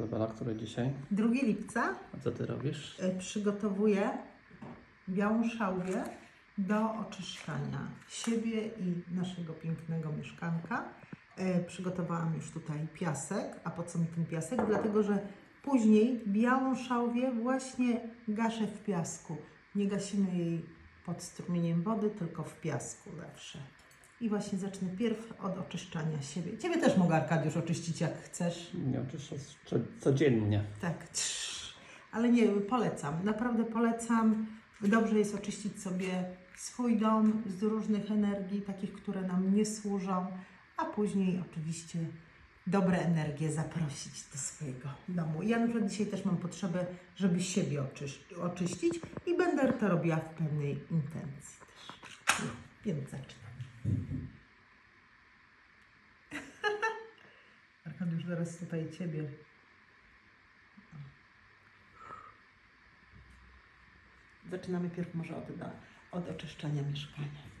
Izabela, który dzisiaj? 2 lipca A co ty robisz? e, przygotowuję białą szałwię do oczyszczania siebie i naszego pięknego mieszkanka. E, Przygotowałam już tutaj piasek. A po co mi ten piasek? Dlatego, że później białą szałwię właśnie gaszę w piasku. Nie gasimy jej pod strumieniem wody, tylko w piasku zawsze. I właśnie zacznę pierw od oczyszczania siebie. Ciebie też mogę, Arkadiusz, oczyścić jak chcesz. Nie oczyszczasz co- codziennie. Tak, trz. ale nie, polecam, naprawdę polecam. Dobrze jest oczyścić sobie swój dom z różnych energii, takich, które nam nie służą, a później oczywiście dobre energie zaprosić do swojego domu. Ja na przykład dzisiaj też mam potrzebę, żeby siebie oczyś- oczyścić i będę to robiła w pewnej intencji też. No, więc zaczynam. Arkadiusz, zaraz tutaj Ciebie Zaczynamy pierw może od, od mieszkania.